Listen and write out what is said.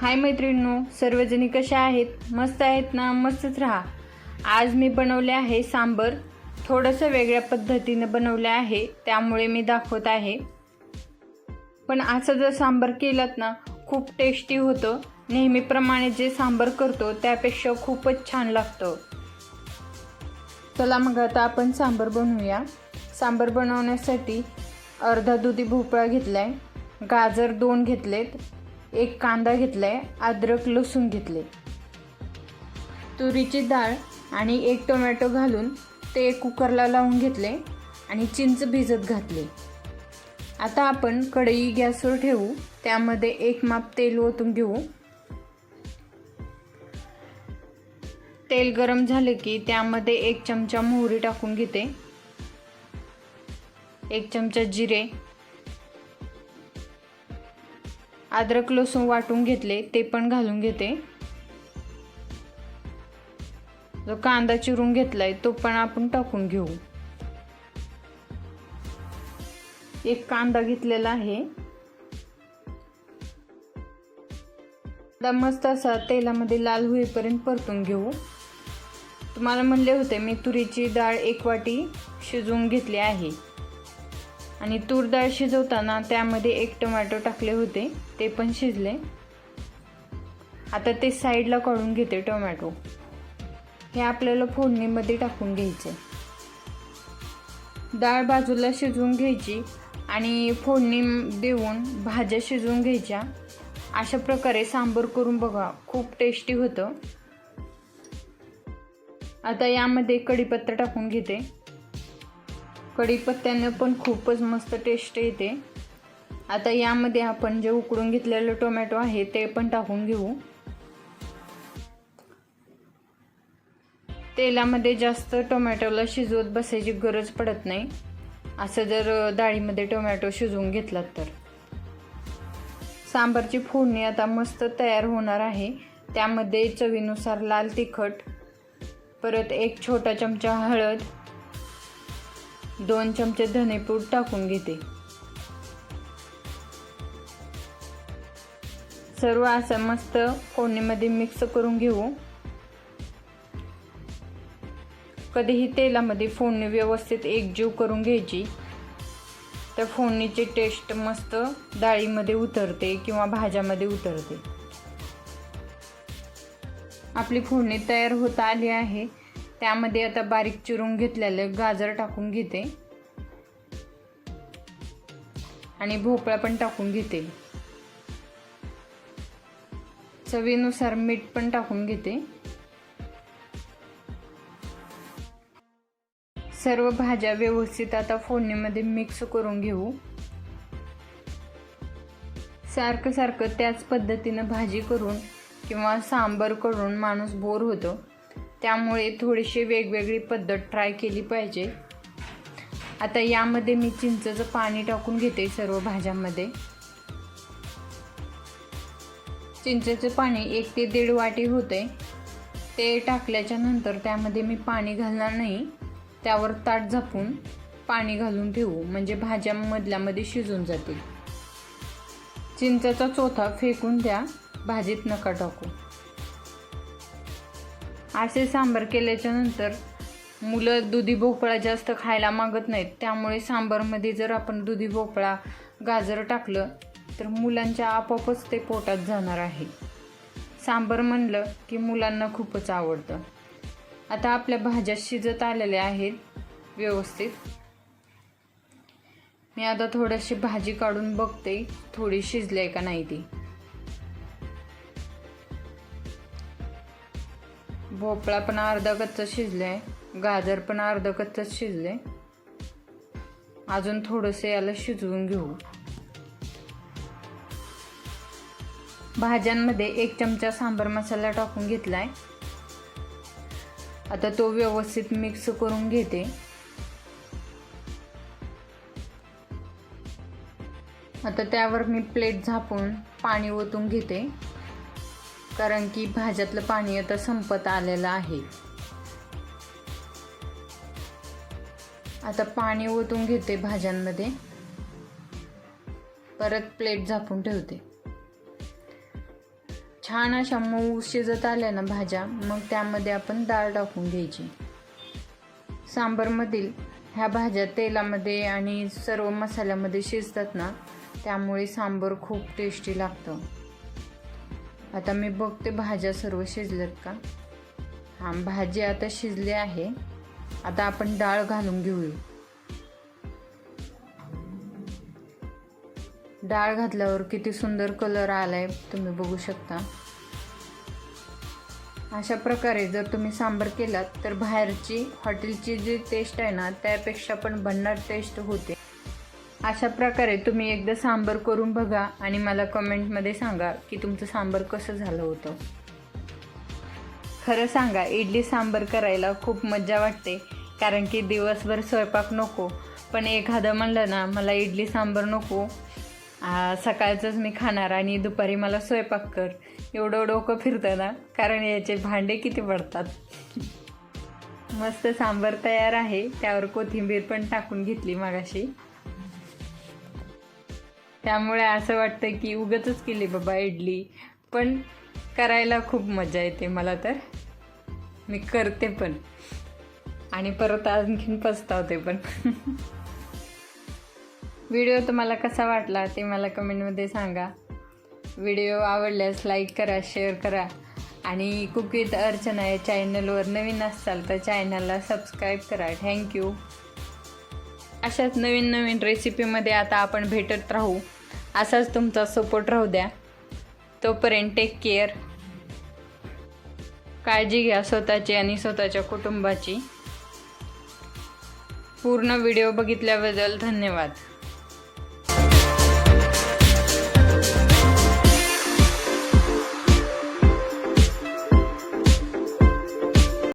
हाय मैत्रिणींनो सर्वजणी कशा आहेत? मस्त आहेत ना? मस्तच राहा. आज मी बनवले आहे सांबर. थोडंसं वेगळ्या पद्धतीनं बनवले आहे त्यामुळे मी दाखवत आहे. पण असं जर सांबर केलात ना खूप टेस्टी होतं. नेहमीप्रमाणे जे सांबर करतो त्यापेक्षा खूपच छान लागतं. चला मग आता आपण सांबर बनवूया. सांबर बनवण्यासाठी अर्धा दुधी भोपळा घेतला आहे गाजर दोन घेतलेत. एक कांदा घेतलाय अद्रक लसूण घेतले तुरीची डाळ आणि एक टोमॅटो घालून ते कुकरला लावून घेतले आणि चिंच भिजत घातले आता आपण कढई गॅसवर ठेवू त्यामध्ये एक माप तेल ओतून घेऊ. तेल गरम झाले की त्यामध्ये एक चमचा मोहरी टाकून घेते. एक चमचा जिरे अद्रक लसूण वाटून घेतले ते पण घालून घेते. जो कांदा चिरून घेतलाय तो पण आपण टाकून घेऊ. एक कांदा घेतलेला आहे. कांदा मस्त असा तेलामध्ये लाल होईपर्यंत परतून घेऊ. तुम्हाला म्हणले होते मी तुरीची डाळ एक वाटी शिजवून घेतली आहे. आणि तूर डाळ शिजवताना त्यामध्ये एक टोमॅटो टाकले होते. ते पण शिजले. आता ते साईडला काढून घेते टोमॅटो. हे आपल्याला फोडणीमध्ये टाकून घ्यायचे. डाळ बाजूला शिजवून घ्यायची आणि फोडणी देऊन भाज्या शिजवून घ्यायच्या. अशा प्रकारे सांबर करून बघा खूप टेस्टी होतं. आता यामध्ये कढीपत्ता टाकून घेते. कढीपत्त्यानं पण खूपच मस्त टेस्ट येते. आता यामध्ये आपण जे उकडून घेतलेलं टोमॅटो आहे ते पण टाकून घेऊ. तेलामध्ये जास्त टोमॅटोला शिजवत बसायची गरज पडत नाही. असं जर डाळीमध्ये टोमॅटो शिजवून घेतलात तर. सांबारची फोडणी आता मस्त तयार होणार आहे. त्यामध्ये चवीनुसार लाल तिखट परत एक छोटा चमचा हळद दोन चमचे धनेपूड टाकून घेते. सर्व असं मस्त फोडणीमध्ये मिक्स करून घेऊ. कधीही तेलामध्ये फोडणी व्यवस्थित एकजीव करून घ्यायची. तर फोडणीची टेस्ट मस्त डाळीमध्ये उतरते किंवा भाज्यामध्ये उतरते. आपली फोडणी तयार होत आली आहे. त्यामध्ये आता बारीक चिरून घेतलेलं गाजर टाकून घेते. आणि भोपळा पण टाकून घेते. चवीनुसार मीठ पण टाकून घेते. सर्व भाज्या व्यवस्थित आता फोडणीमध्ये मिक्स करून घेऊ. सारखं सारखं त्याच पद्धतीनं भाजी करून किंवा सांबर करून माणूस बोर होतो. त्यामुळे थोडीशी वेगवेगळी पद्धत ट्राय केली पाहिजे. आता यामध्ये मी चिंचेचं पाणी टाकून घेते सर्व भाज्यांमध्ये. चिंचेचं पाणी एक ते दीड वाटी होते. ते टाकल्याच्या नंतर त्यामध्ये मी पाणी घालणार नाही. त्यावर ताट झापून पाणी घालून ठेवू म्हणजे भाज्या मधल्यामध्ये शिजून जातील. चिंचेचा चोथा फेकून द्या भाजीत नका टाकू. असे सांबार केल्याच्यानंतर मुलं दुधी भोपळा जास्त खायला मागत नाहीत. त्यामुळे सांबारमध्ये जर आपण दुधी भोपळा गाजर टाकलं तर मुलांच्या आपोआपच ते पोटात जाणार आहे. सांबार म्हणलं की मुलांना खूपच आवडतं. आता आपल्या भाज्या शिजत आलेल्या आहेत. व्यवस्थित. मी आता थोडीशी भाजी काढून बघते थोडी शिजली आहे का नाही ती. भोपळा पण अर्धा कच्चा शिजलाय गाजर पण अर्धा कच्चाच शिजले अजून थोडंसं याला शिजवून घेऊ. भाज्यांमध्ये एक चमचा सांबर मसाला टाकून घेतलाय. आता तो व्यवस्थित मिक्स करून घेते. आता त्यावर मी प्लेट झापून पाणी ओतून घेते. कारण की भाज्यातलं पाणी आता संपत आलेलं आहे. आता पाणी ओतून घेते भाज्यांमध्ये. परत प्लेट झापून ठेवते. छान अशा मऊ शिजत आल्या ना भाज्या मग त्यामध्ये आपण डाळ टाकून घ्यायची. सांबारमधील ह्या भाज्या तेलामध्ये आणि सर्व मसाल्यामध्ये शिजतात ना त्यामुळे सांबर खूप टेस्टी लागतं. आता मी बघते भाज्या सर्व शिजल्यात का? हां भाजी आता शिजली आहे. आता आपण डाळ घालून घेऊया. डाळ घातल्यावर किती सुंदर कलर आलाय तुम्ही बघू शकता. अशा प्रकारे जर तुम्ही सांबार केलात तर बाहेरची हॉटेलची जी टेस्ट आहे ना त्यापेक्षा पण भन्नाट टेस्ट होते. अशा प्रकारे तुम्ही एकदा सांबर करून बघा आणि मला कमेंटमध्ये सांगा की तुमचं सांबर कसं झालं होतं. खरं सांगा इडली सांबर करायला खूप मज्जा वाटते कारण की दिवसभर स्वयंपाक नको. पण एखादं म्हणलं ना मला इडली सांबर नको सकाळचंच मी खाणार आणि दुपारी मला स्वयंपाक कर. एवढं डोकं फिरतं ना कारण याचे भांडे किती पडतात मस्त सांबर तयार आहे त्यावर कोथिंबीर पण टाकून घेतली मागाशी. त्यामुळे असं वाटतं की उगतच केली बाबा इडली. पण करायला खूप मजा येते मला तर. मी करते पण. आणि परत आणखीन पस्तावते पण. व्हिडिओ तुम्हाला कसा वाटला ते मला कमेंटमध्ये सांगा. व्हिडिओ आवडल्यास लाईक करा शेअर करा. आणि कुकीत अर्चना या चॅनलवर नवीन असाल तर चॅनलला सबस्क्राईब करा. थँक्यू. अशाच नवीन नवीन रेसिपीमध्ये आता आपण भेटत राहू. असाच तुमचा सपोर्ट राहू द्या. तोपर्यंत टेक केअर काळजी घ्या स्वतःची आणि स्वतःच्या कुटुंबाची. पूर्ण व्हिडिओ बघितल्याबद्दल धन्यवाद.